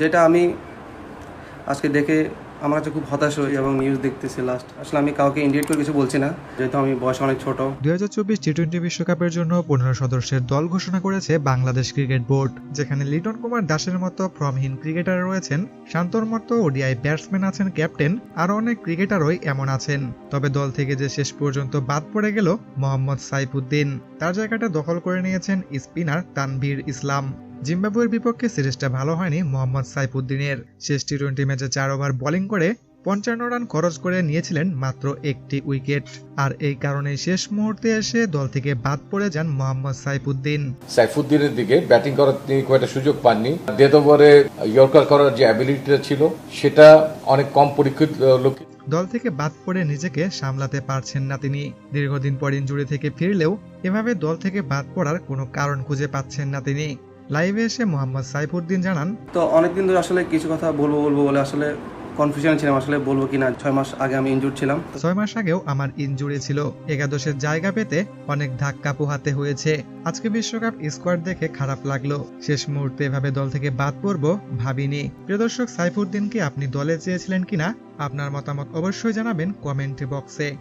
যেটা আমি আজকে দেখে আমার কাছে খুব হতাশ হই এবং নিউজ দেখতেছি লাস্ট আসলে আমি কাউকে ইন্ডিকেট করে কিছু বলছি না, যেহেতু আমি বয়স অনেক ছোট। দুই হাজার চব্বিশ টি টোয়েন্টি বিশ্বকাপের জন্য পনেরো সদস্যের দল ঘোষণা করেছে বাংলাদেশ ক্রিকেট বোর্ড, যেখানে লিটন কুমার দাসের মতো ফর্মহীন ক্রিকেটার রয়েছেন, শান্তর মতো ওডিআই ব্যাটসম্যান আছেন ক্যাপ্টেন আরও অনেক ক্রিকেটারই এমন আছেন। তবে দল থেকে যে শেষ পর্যন্ত বাদ পড়ে গেল মোহাম্মদ সাইফুদ্দিন। তার জায়গাটা দখল করে নিয়েছেন স্পিনার তানভীর ইসলাম। জিম্বাবুয়ের বিপক্ষে সিরিজটা ভালো হয়নি মোহাম্মদ সাইফুদ্দিনের। শেষ টি টোয়েন্টি ম্যাচে চার ওভার বোলিং করে পঞ্চান্ন রান খরচ করে নিয়েছিলেন মাত্র একটি উইকেট। আর এই কারণেই শেষ মুহূর্তে এসে দল থেকে বাদ পড়ে যান মোহাম্মদ সাইফুদ্দিন। সাইফুদ্দিনের দিকে ব্যাটিং করার তিনি খুব একটা সুযোগ পাননি। ডেথ ওভারে ইয়র্কার করার যে অ্যাবিলিটিটা ছিল সেটা অনেক কম পরীক্ষিত লোক দল থেকে বাদ পড়ে নিজেকে সামলাতে পারছেন না তিনি। দীর্ঘদিন পর ইঞ্জুরি থেকে ফিরলেও এভাবে দল থেকে বাদ পড়ার কোনো কারণ খুঁজে পাচ্ছেন না তিনি। লাইভে এসে মোহাম্মদ সাইফুদ্দিন জানান তো অনেকদিন ধরে আসলে কিছু কথা বলব বলব বলে আসলে কনফিউশন ছিলাম আসলে বলব কি না ছয় মাস আগে আমি ইনজুর ছিলাম। ছয় মাস আগেও আমার ইনজুরি ছিল। একাদশের জায়গা পেতে অনেক ধাক্কা পোহাতে হয়েছে। আজকে বিশ্বকাপ স্কোয়াড দেখে খারাপ লাগল। শেষ মুহূর্তে এভাবে দল থেকে বাদ পড়ব ভাবিনি। প্রিয় দর্শক সাইফুদ্দিনকে আপনি দলে চেয়েছিলেন কিনা? আপনার মতামত অবশ্যই জানাবেন কমেন্ট বক্সে।